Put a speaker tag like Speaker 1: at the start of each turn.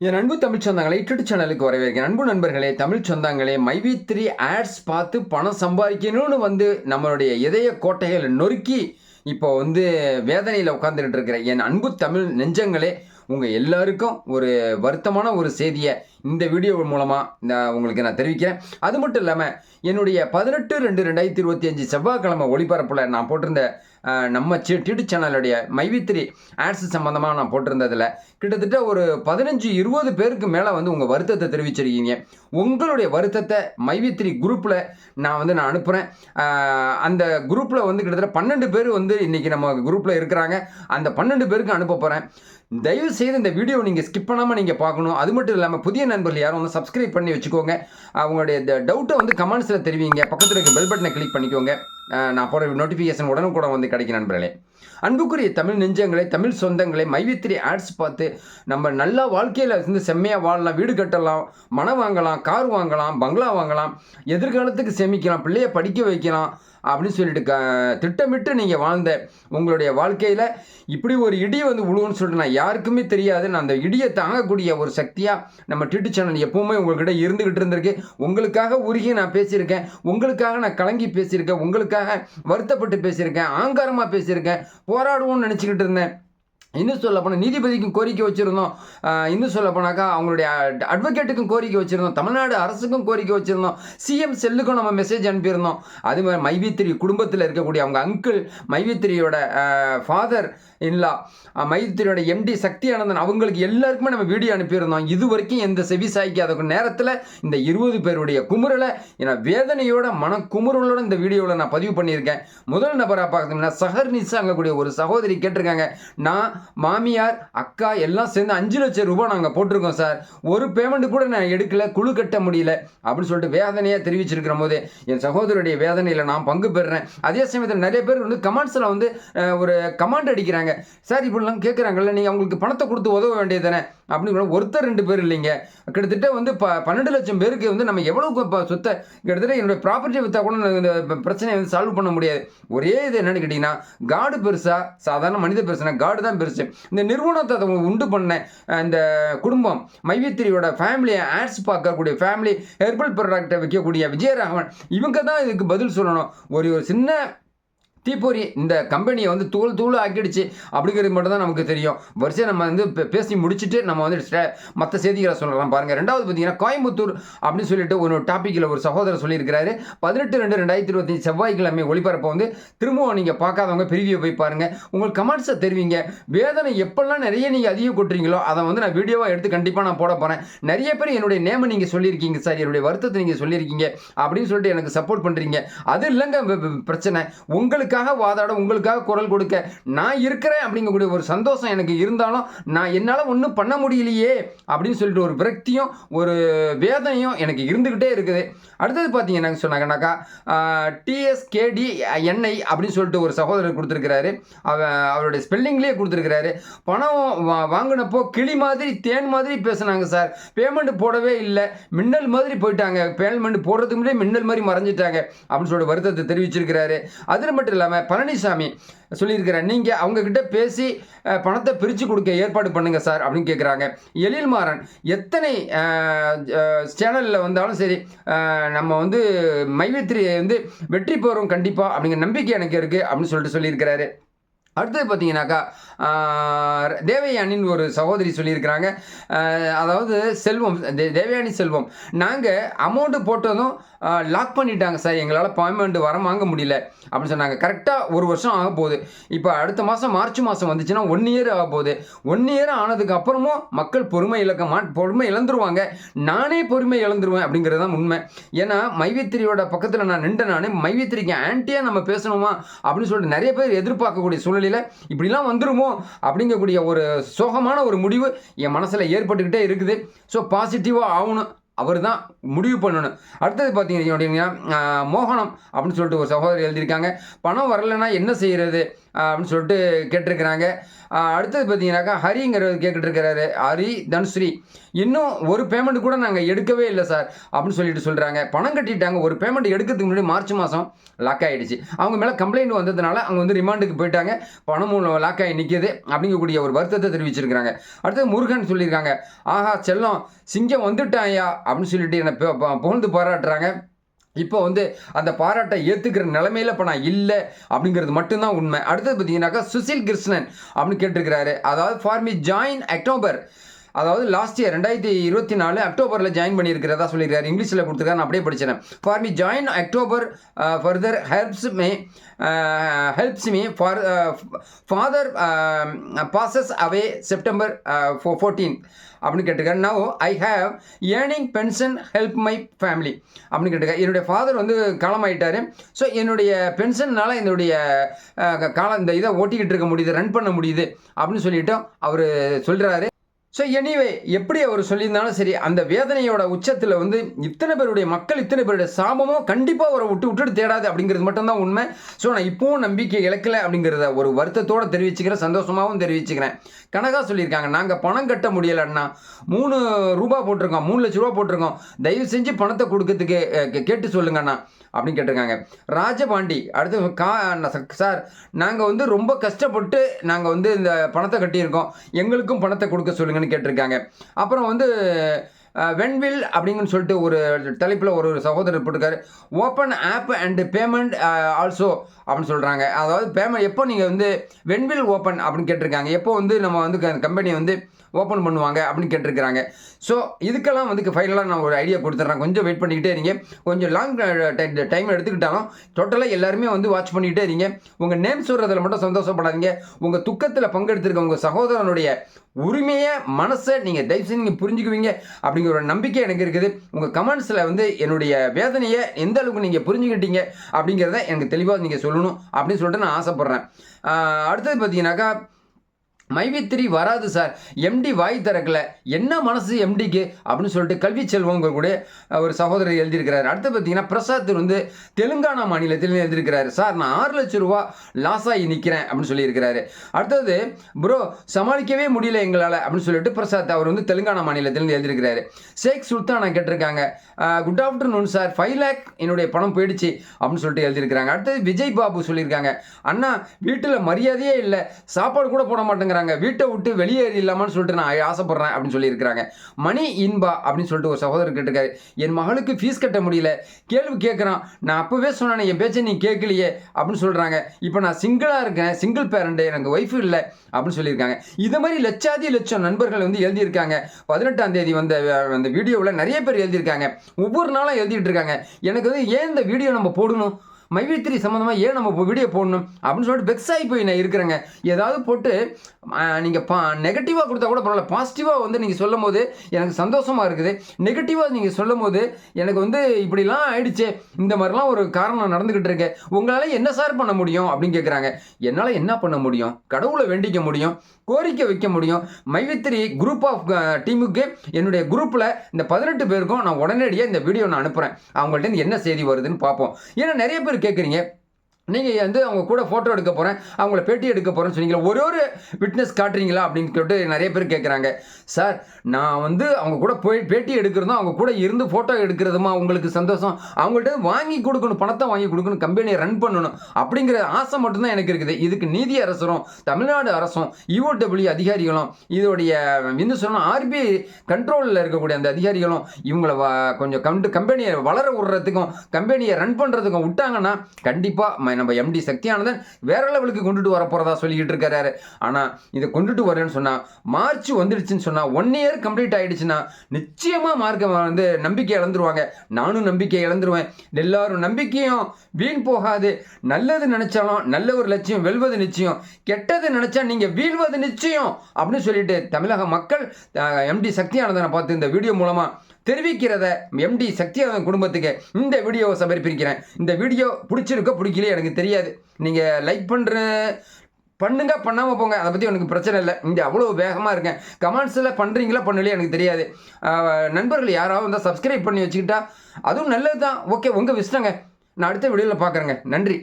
Speaker 1: என் அன்பு தமிழ் சொந்தங்களை யூடியூப் சேனலுக்கு வரவேற்கிறேன். அன்பு நண்பர்களே தமிழ் சொந்தங்களே மைவி த்ரீ ஆட்ஸ் பார்த்து பணம் சம்பாதிக்கணும்னு வந்து நம்மளுடைய இதய கோட்டைகளை நொறுக்கி இப்போ வந்து வேதனையில் உட்காந்துக்கிட்டு இருக்கிற என் அன்பு தமிழ் நெஞ்சங்களே உங்கள் எல்லாருக்கும் ஒரு வருத்தமான ஒரு செய்தியை இந்த வீடியோ மூலமாக நான் உங்களுக்கு நான் தெரிவிக்கிறேன். அது மட்டும் இல்லாமல் என்னுடைய பதினெட்டு ரெண்டு ரெண்டாயிரத்தி இருபத்தி அஞ்சு செவ்வாய்க்கிழமை ஒளிபரப்பில் நான் போட்டிருந்த நம்ம சி டிடி சேனலுடைய மைவித்திரி ஆட்ஸ் சம்மந்தமாக நான் போட்டிருந்ததில். கிட்டத்தட்ட ஒரு பதினஞ்சு இருபது பேருக்கு மேலே வந்து உங்கள் வருத்தத்தை தெரிவிச்சிருக்கீங்க. உங்களுடைய வருத்தத்தை மைவித்திரி குரூப்பில் நான் வந்து நான் அனுப்புகிறேன் அந்த குரூப்பில் வந்து கிட்டத்தட்ட பன்னெண்டு பேர் வந்து இன்றைக்கி நம்ம குரூப்பில் இருக்கிறாங்க. அந்த பன்னெண்டு பேருக்கு அனுப்ப போகிறேன் தயவு செய்து இந்த வீடியோ நீங்கள் ஸ்கிப் பண்ணாமல் நீங்கள் பார்க்கணும். அது மட்டும் இல்லாமல் புதிய நண்பர்கள் யாரும் வந்து சப்ஸ்கிரைப் பண்ணி வச்சுக்கோங்க. அவங்களுடைய டவுட்டை வந்து கமெண்ட்ஸில் தெரிவிங்க. பக்கத்தில் இருக்க பெல் பட்டனை கிளிக் பண்ணிக்கோங்க. நான் போகிற நோட்டிஃபிகேஷன் உடனுக்குடன் வந்து கிடைக்கும் நண்பர்களே. அன்புக்குரிய தமிழ் நெஞ்சங்களை தமிழ் சொந்தங்களை மைவித்திரி ஆட்ஸ் பார்த்து நம்ம நல்லா வாழ்க்கையில் வந்து செம்மையாக வாழலாம். வீடு கட்டலாம் மனம் வாங்கலாம் கார் வாங்கலாம் பங்களா வாங்கலாம் எதிர்காலத்துக்கு சேமிக்கலாம் பிள்ளைய படிக்க வைக்கலாம் அப்படின்னு சொல்லிட்டு க திட்டமிட்டு நீங்கள் வாழ்ந்த உங்களுடைய வாழ்க்கையில் இப்படி ஒரு இடி வந்து விழுவுன்னு சொல்லிட்டு நான் யாருக்குமே தெரியாது. நான் அந்த இடியை தாங்கக்கூடிய ஒரு சக்தியாக நம்ம டிட்டு சேனல் எப்பவுமே உங்கள்கிட்ட இருந்துக்கிட்டு இருந்திருக்கு. உங்களுக்காக உருகி நான் பேசியிருக்கேன். உங்களுக்காக நான் கலங்கி பேசியிருக்கேன். உங்களுக்காக வருத்தப்பட்டு பேசியிருக்கேன். ஆங்காரமாக பேசியிருக்கேன். போராடுவோம்னு நினச்சிக்கிட்டு இருந்தேன். இன்னும் சொல்ல போனால் நீதிபதிக்கும் கோரிக்கை வச்சுருந்தோம். இன்னும் சொல்ல போனாக்கா அவங்களுடைய அட்வொகேட்டுக்கும் கோரிக்கை வச்சுருந்தோம். தமிழ்நாடு அரசுக்கும் கோரிக்கை வச்சுருந்தோம். சிஎம் செல்லுக்கும் நம்ம மெசேஜ் அனுப்பியிருந்தோம். அதே மாதிரி மைவித்திரி குடும்பத்தில் இருக்கக்கூடிய அவங்க அங்கிள் மைவித்திரியோட ஃபாதர் இல்லா மைத்திரியோட எம்டி சக்தி ஆனந்தன் அவங்களுக்கு எல்லாருக்குமே நம்ம வீடியோ அனுப்பியிருந்தோம். இது வரைக்கும் எந்த செவி சாய்க்காத நேரத்தில் இந்த இருபது பேருடைய குமுறலை ஏன்னா வேதனையோட மன குமுறலோட இந்த வீடியோவில் நான் பதிவு பண்ணியிருக்கேன். முதல் நபராக பார்த்தீங்கன்னா சஹர் நிசா அங்கக்கூடிய ஒரு சகோதரி கேட்டிருக்காங்க. நான் மாமியார் அக்கா எல்லாம் சேர்ந்து அஞ்சு லட்சம் ரூபாய் நாங்கள் போட்டிருக்கோம் சார். ஒரு பேமெண்ட் கூட நான் எடுக்கல குழு கட்ட முடியல அப்படின்னு சொல்லிட்டு வேதனையாக தெரிவிச்சிருக்கிற போது என் சகோதரருடைய வேதனையில் நான் பங்கு பெறுறேன். அதே சமயத்தில் நிறைய பேர் வந்து கமெண்ட்ஸில் வந்து ஒரு கமாண்ட் அடிக்கிறாங்க. சார் இப்படிலாம் கேட்குறாங்கல்ல நீங்கள் அவங்களுக்கு பணத்தை கொடுத்து உதவ வேண்டியது தானே? அப்படின்னு ஒருத்தர் ரெண்டு பேர் இல்லைங்க. கிட்டத்தட்ட வந்து ப பன்னெண்டு லட்சம் பேருக்கு வந்து நம்ம எவ்வளோ இப்போ சொத்தை கிட்டத்தட்ட என்னுடைய ப்ராப்பர்ட்டி விற்றா கூட இந்த பிரச்சனையை வந்து சால்வ் பண்ண முடியாது. ஒரே இது என்னன்னு கேட்டிங்கன்னா காடு பெருசா சாதாரண மனித பெருசுனா காடு தான் பெருசு. இந்த நிறுவனத்தை அதை உண்டு பண்ண இந்த குடும்பம் மைவித்திரியோட ஃபேமிலியை ஆட்ஸ் பார்க்கக்கூடிய ஃபேமிலி ஹெர்பல் ப்ராடக்டை விற்கக்கூடிய விஜயராகவன் இவங்க தான் இதுக்கு பதில் சொல்லணும். ஒரு ஒரு சின்ன தீப்பொறி இந்த கம்பெனியை வந்து தூள் தூள் ஆக்கிடுச்சு. அப்படிங்கிறது மட்டும் தான் நமக்கு தெரியும். வரிசையாக நம்ம வந்து பேசி முடிச்சுட்டு நம்ம வந்து மற்ற செய்திகளை சொல்லலாம் பாருங்கள் ரெண்டாவது பார்த்தீங்கன்னா கோயம்புத்தூர் அப்படின்னு சொல்லிட்டு ஒரு டாப்பிக்கில் ஒரு சகோதரர் சொல்லியிருக்கிறாரு. பதினெட்டு ரெண்டு ரெண்டாயிரத்தி இருபத்தஞ்சு செவ்வாய்க்கிழமை ஒளிபரப்பை வந்து திரும்பவும் நீங்கள் பார்க்காதவங்க பிரிவியை போய் பாருங்கள் உங்கள் கமெண்ட்ஸை தெரிவிங்க. வேதனை எப்பெல்லாம் நிறைய நீங்கள் அதிகம் கொட்டுறீங்களோ அதை வந்து நான் வீடியோவாக எடுத்து கண்டிப்பாக நான் போட போகிறேன் நிறைய பேர் என்னுடைய நேமை நீங்கள் சொல்லியிருக்கீங்க சார் என்னுடைய வருத்தத்தை நீங்கள் சொல்லியிருக்கீங்க அப்படின்னு சொல்லிட்டு எனக்கு சப்போர்ட் பண்ணுறீங்க அது இல்லைங்க பிரச்சனை. உங்களுக்கு உங்களுக்காக வாதாட உங்களுக்காக குரல் கொடுக்க நான் இருக்கிறேன் அப்படிங்கக்கூடிய ஒரு சந்தோஷம் எனக்கு இருந்தாலும் நான் என்னால் ஒன்றும் பண்ண முடியலையே அப்படின்னு சொல்லிட்டு ஒரு விரக்தியும் ஒரு வேதனையும் எனக்கு இருந்துக்கிட்டே இருக்குது. அடுத்தது பார்த்தீங்கன்னா சொன்னாங்கன்னாக்கா டிஎஸ்கேடி என்ஐ அப்படின்னு சொல்லிட்டு ஒரு சகோதரர் கொடுத்துருக்கிறாரு. அவருடைய ஸ்பெல்லிங்லேயே கொடுத்துருக்கிறாரு. பணம் வா- வாங்கினப்போ கிளி மாதிரி தேன் மாதிரி பேசுனாங்க சார். பேமெண்ட் போடவே இல்லை. மின்னல் மாதிரி போயிட்டாங்க. பேமெண்ட் போடுறதுக்கு முன்னாடி மின்னல் மாதிரி மறைஞ்சிட்டாங்க அப்படின்னு சொல்லிட்டு வருத்தத்தை தெரிவிச்சிருக்கிறாரு. அது மட்டும் இல்லாமல் பழனிசாமி சொல்லியிருக்கிறார். நீங்கள் அவங்கக்கிட்ட பேசி பணத்தை பிரித்து கொடுக்க ஏற்பாடு பண்ணுங்கள் சார் அப்படின்னு கேட்குறாங்க எழில்மாறன் எத்தனை சேனலில் வந்தாலும் சரி நம்ம வந்து மைவித்திரி வந்து வெற்றி பெறும் கண்டிப்பாக அப்படிங்கிற நம்பிக்கை எனக்கு இருக்குது அப்படின்னு சொல்லிட்டு சொல்லியிருக்கிறாரு. அடுத்தது பார்த்தீங்கன்னாக்கா தேவயானின் ஒரு சகோதரி சொல்லியிருக்கிறாங்க. அதாவது செல்வம் தேவயானி செல்வம். நாங்கள் அமௌண்ட்டு போட்டதும் லாக் பண்ணிட்டாங்க சார். எங்களால் பேமெண்ட் வர வாங்க முடியல. அப்படின்னு சொன்னாங்க. கரெக்டாக ஒரு வருஷம் ஆக போகுது. இப்போ அடுத்த மாதம் மார்ச் மாதம் வந்துச்சுன்னா ஒன் இயர் ஆக போகுது. ஒன் இயர் ஆனதுக்கு அப்புறமும் மக்கள் பொறுமை இழக்க மா பொறுமை இழந்துருவாங்க. நானே பொறுமை இழந்துருவேன் அப்படிங்கிறது தான் உண்மை. ஏன்னா மைவித்திரியோட பக்கத்தில் நான் நின்று நானே. மைவித்திரிக்கு ஆன்ட்டியாக நம்ம பேசணுமா? அப்படின்னு சொல்லிட்டு நிறைய பேர் எதிர்பார்க்கக்கூடிய சூழ்நிலையில் இப்படிலாம் வந்துருமோ அப்படிங்கக்கூடிய ஒரு சோகமான ஒரு முடிவு என் மனசில் ஏற்பட்டுக்கிட்டே இருக்குது. ஸோ பாசிட்டிவாக ஆகணும். அவர் தான் முடிவு பண்ணணும். அடுத்தது பார்த்தீங்க அப்படின்னா மோகனம் அப்படின்னு சொல்லிட்டு ஒரு சகோதரி எழுதியிருக்காங்க. பணம் வரலைன்னா என்ன செய்கிறது அப்படின்னு சொல்லிட்டு கேட்டிருக்கிறாங்க. அடுத்தது பார்த்தீங்கன்னாக்கா ஹரிங்கிறவர் கேட்டுட்டு இருக்கிறாரு ஹரி தனுஸ்ரீ. இன்னும் ஒரு பேமெண்ட் கூட நாங்கள் எடுக்கவே இல்லை சார் அப்படின்னு சொல்லிட்டு சொல்கிறாங்க பணம் கட்டிட்டாங்க. ஒரு பேமெண்ட் எடுக்கிறதுக்கு முன்னாடி மார்ச் மாதம் லாக் ஆகிடுச்சு அவங்க மேலே கம்ப்ளைண்ட் வந்ததுனால அவங்க வந்து ரிமாண்டுக்கு போயிட்டாங்க. பணமும் லாக் ஆகி நிற்கிது அப்படிங்கக்கூடிய ஒரு வருத்தத்தை தெரிவிச்சிருக்கிறாங்க. அடுத்தது முருகன் சொல்லியிருக்காங்க. ஆஹா செல்லம் சிங்கம் வந்துட்டாயா அப்படின்னு சொல்லிட்டு என்னை புகழ்ந்து பாராட்டுறாங்க. இப்போ வந்து அந்த பாராட்டை ஏற்றுக்கிற நிலைமையில இப்போ நான் இல்லை அப்படிங்கிறது மட்டும்தான் உண்மை. அடுத்தது பார்த்தீங்கன்னாக்கா சுசில் கிருஷ்ணன் அப்படின்னு கேட்டிருக்கிறாரு. அதாவது ஃபார் மீ ஜாயின் அக்டோபர் அதாவது லாஸ்ட் இயர் ரெண்டாயிரத்தி இருபத்தி நாலு அக்டோபரில் ஜாயின் பண்ணியிருக்கிறதா சொல்லியிருக்காரு. இங்கிலீஷில் கொடுத்துருக்காரு நான் அப்படியே படிச்சிடேன் for me join October further helps may helps me for father passes away September fourteen அப்படின்னு கேட்டிருக்காரு. Now I have earning pension help my family அப்படின்னு கேட்டிருக்காரு. என்னுடைய ஃபாதர் வந்து காலமாயிட்டார். ஸோ என்னுடைய பென்ஷன்னால என்னுடைய uh, காலம் இந்த இதை ஓட்டிக்கிட்டு இருக்க முடியுது ரன் பண்ண முடியுது அப்படின்னு சொல்லிவிட்டு அவர் சொல்கிறாரு ஸோ எனிவே எப்படி அவர் சொல்லியிருந்தாலும் சரி அந்த வேதனையோட உச்சத்தில் வந்து இத்தனை பேருடைய மக்கள் இத்தனை பேருடைய சாபமும் கண்டிப்பாக அவரை விட்டு விட்டுட்டு தேடாது அப்படிங்கிறது மட்டும்தான் உண்மை. ஸோ நான் இப்போவும் நம்பிக்கை இழக்கலை அப்படிங்கிறத ஒரு வருத்தத்தோடு தெரிவிச்சுக்கிறேன் சந்தோஷமாகவும் தெரிவிச்சுக்கிறேன். கனகா சொல்லியிருக்காங்க நாங்கள் பணம் கட்ட முடியலைன்னா மூணு ரூபா போட்டிருக்கோம் மூணு லட்ச ரூபா போட்டிருக்கோம். தயவு செஞ்சு பணத்தை கொடுக்கறதுக்கு கேட்டு சொல்லுங்கண்ணா அப்படின்னு கேட்டிருக்காங்க. ராஜபாண்டி அடுத்து கா சார் நாங்கள் வந்து ரொம்ப கஷ்டப்பட்டு நாங்கள் வந்து இந்த பணத்தை கட்டியிருக்கோம். எங்களுக்கும் பணத்தை கொடுக்க சொல்லுங்கன்னு கேட்டிருக்காங்க. அப்புறம் வந்து வென்வில் அப்படிங்கன்னு சொல்லிட்டு ஒரு தலைப்பில் ஒரு சகோதரர் போட்டிருக்காரு. Open app and payment also அப்படின்னு சொல்கிறாங்க அதாவது பேமெண்ட் எப்போ நீங்கள் வந்து வென்வில் ஓப்பன் அப்படின்னு கேட்டிருக்காங்க. எப்போ வந்து நம்ம வந்து கம்பெனி வந்து ஓப்பன் பண்ணுவாங்க அப்படின்னு கேட்டிருக்கிறாங்க. ஸோ இதுக்கெல்லாம் வந்து ஃபைனலாக நான் ஒரு ஐடியா கொடுத்துட்றேன். கொஞ்சம் வெயிட் பண்ணிக்கிட்டே இருங்க. கொஞ்சம் லாங் டைம் எடுத்துக்கிட்டாலும் டோட்டலாக எல்லாருமே வந்து வாட்ச் பண்ணிக்கிட்டே இருங்க. உங்கள் நேம் சொல்கிறதுல மட்டும் சந்தோஷப்படாதீங்க. உங்கள் துக்கத்தில் பங்கெடுத்திருக்க உங்கள் சகோதரனுடைய உரிமையை மனசை நீங்கள் தயவுசெய்து நீங்கள் புரிஞ்சுக்குவீங்க அப்படிங்கிற ஒரு நம்பிக்கை எனக்கு இருக்குது. உங்கள் கமெண்ட்ஸில் வந்து என்னுடைய வேதனையை எந்த அளவுக்கு நீங்கள் புரிஞ்சுக்கிட்டீங்க அப்படிங்கிறத எனக்கு தெளிவாக நீங்கள் சொல்லணும் அப்படின்னு சொல்லிட்டு நான் ஆசைப்பட்றேன். அடுத்தது பார்த்தீங்கன்னாக்கா மைவித்திரி வராது சார். எம்டி வாய் திறக்கல. என்ன மனசு எம்டிக்கு அப்படின்னு சொல்லிட்டு கல்வி செல்வங்க கூட ஒரு சகோதரர் எழுதியிருக்கிறார். அடுத்து பார்த்தீங்கன்னா பிரசாத் வந்து தெலுங்கானா மாநிலத்தில் எழுதியிருக்கிறார். சார் நான் ஆறு லட்சம் ரூபா லாஸ் ஆகி நிற்கிறேன் அப்படின்னு சொல்லியிருக்கிறாரு. அடுத்தது ப்ரோ சமாளிக்கவே முடியல எங்களால் அப்படின்னு சொல்லிட்டு பிரசாத் அவர் வந்து தெலுங்கானா மாநிலத்தில் எழுதியிருக்கிறாரு. ஷேக் சுல்தானா கேட்டிருக்காங்க. Good afternoon sir five lakh என்னுடைய பணம் போயிடுச்சு அப்படின்னு சொல்லிட்டு எழுதியிருக்கிறாங்க. அடுத்தது விஜய் பாபு சொல்லியிருக்காங்க. அண்ணா வீட்டில் மரியாதையே இல்லை. சாப்பாடு கூட போட மாட்டேங்கிறாங்க. வீட்டை விட்டு வெளியேறிடலாமான்னு சொல்லிட்டு நான் ஆசைப்படுறேன் அப்படின்னு சொல்லியிருக்கிறாங்க. மணி இன்பா அப்படின்னு சொல்லிட்டு ஒரு சகோதரர் கேட்டிருக்காரு. என் மகளுக்கு ஃபீஸ் கட்ட முடியல. கேள்வி கேட்குறான். நான் அப்போவே சொன்னேன் என் பேச்சை நீ கேட்கலையே அப்படின்னு சொல்கிறாங்க இப்போ நான் சிங்கிளாக இருக்கேன். சிங்கிள் பேரண்ட் எனக்கு ஒய்ஃபு இல்லை அப்படின்னு சொல்லியிருக்காங்க. இது மாதிரி லட்சாதி லட்சம் நண்பர்கள் வந்து எழுதியிருக்காங்க. பதினெட்டாம் தேதி வந்த அந்த வீடியோவில் நிறைய பேர் எழுதியிருக்காங்க. ஒவ்வொரு நாளும் எழுதிட்டு இருக்காங்க. எனக்கு வந்து ஏன் இந்த வீடியோ நம்ம போடணும்? மைவித்திரி சம்மந்தமாக ஏன் நம்ம வீடியோ போடணும் அப்படின்னு சொல்லிட்டு வெக்ஸ் ஆகி போய் நான் இருக்கிறேங்க. ஏதாவது போட்டு நீங்கள் பா நெகட்டிவாக கொடுத்தா கூட பரவாயில்ல. பாசிட்டிவாக வந்து நீங்கள் சொல்லும் போது எனக்கு சந்தோஷமாக இருக்குது. நெகட்டிவாக நீங்கள் சொல்லும் போது எனக்கு வந்து இப்படிலாம் ஆயிடுச்சு. இந்த மாதிரிலாம் ஒரு காரணம் நடந்துக்கிட்டு இருக்கு. உங்களால் என்ன சார் பண்ண முடியும் அப்படின்னு கேட்குறாங்க என்னால் என்ன பண்ண முடியும்? கடவுளை வேண்டிக்க முடியும்? கோரிக்கை வைக்க முடியும்? மைவித்திரி குரூப் ஆஃப் டீமுக்கு என்னுடைய குரூப்பில் இந்த பதினெட்டு பேருக்கும் நான் உடனடியாக இந்த வீடியோ நான் அனுப்புகிறேன் அவங்கள்ட்ட இருந்து என்ன செய்தி வருதுன்னு பார்ப்போம். ஏன்னா நிறைய பேர் கேட்குறீங்க நீங்கள் வந்து அவங்க கூட ஃபோட்டோ எடுக்க போகிறேன் அவங்கள பேட்டி எடுக்க போகிறேன்னு சொன்னீங்களா ஒரே ஒரு விட்னஸ் காட்டுறீங்களா அப்படின்னு சொல்லிட்டு நிறைய பேர் கேட்குறாங்க சார் நான் வந்து அவங்க கூட போய் பேட்டி எடுக்கிறதும் அவங்க கூட இருந்து ஃபோட்டோ எடுக்கிறதுமா அவங்களுக்கு சந்தோஷம்? அவங்கள்ட்ட வாங்கி கொடுக்கணும் பணத்தை வாங்கி கொடுக்கணும் கம்பெனியை ரன் பண்ணணும் அப்படிங்கிற ஆசை மட்டும்தான் எனக்கு இருக்குது. இதுக்கு நீதி அரசரும் தமிழ்நாடு அரசும் இஓடபிள்யூ அதிகாரிகளும் இதோடைய இன்னும் சொன்னால் ஆர்பிஐ கண்ட்ரோலில் இருக்கக்கூடிய அந்த அதிகாரிகளும் இவங்களை கொஞ்சம் கண்டு கம்பெனியை வளர விடுறதுக்கும் கம்பெனியை ரன் பண்ணுறதுக்கும் விட்டாங்கன்னா கண்டிப்பாக நம்ம எம்டி சக்தியானதன் வேற லெவலுக்கு கொண்டுட்டு வர போகிறதா சொல்லிக்கிட்டு இருக்காரு. ஆனால் இதை கொண்டுட்டு வரேன்னு சொன்னால் மார்ச் வந்துடுச்சுன்னு சொன்னால் ஒன் இயர் கம்ப்ளீட் ஆயிடுச்சுன்னா நிச்சயமாக மார்க்க வந்து நம்பிக்கை இழந்துருவாங்க. நானும் நம்பிக்கை இழந்துருவேன். எல்லாரும் நம்பிக்கையும் வீண் போகாது. நல்லது நினைச்சாலும் நல்ல ஒரு லட்சியம் வெல்வது நிச்சயம். கெட்டது நினைச்சா நீங்க வீழ்வது நிச்சயம் அப்படின்னு சொல்லிட்டு தமிழக மக்கள் எம்டி சக்தியானந்தனை பார்த்து இந்த வீடியோ மூலமாக தெரிவிக்கிறத எம்டி சக்தியானந்தன் குடும்பத்துக்கு இந்த வீடியோவை சமர்ப்பிக்கிறேன். இந்த வீடியோ பிடிச்சிருக்கோ பிடிக்கலையே எனக்கு தெரியாது. நீங்கள் லைக் பண்ணுற பண்ணுங்க பண்ணாமல் போங்க. அதை பற்றி எனக்கு பிரச்சனை இல்லை. இங்கே அவ்வளோ வேகமாக இருக்கேன். கமெண்ட்ஸில் பண்ணுறீங்களா பண்ணலையே எனக்கு தெரியாது. நண்பர்கள் யாராவது வந்தால் சப்ஸ்கிரைப் பண்ணி வச்சுக்கிட்டா அதுவும் நல்லது தான் ஓகே உங்கள் விஷ்டங்க நான் அடுத்த வீடியோவில் பார்க்குறேங்க. நன்றி.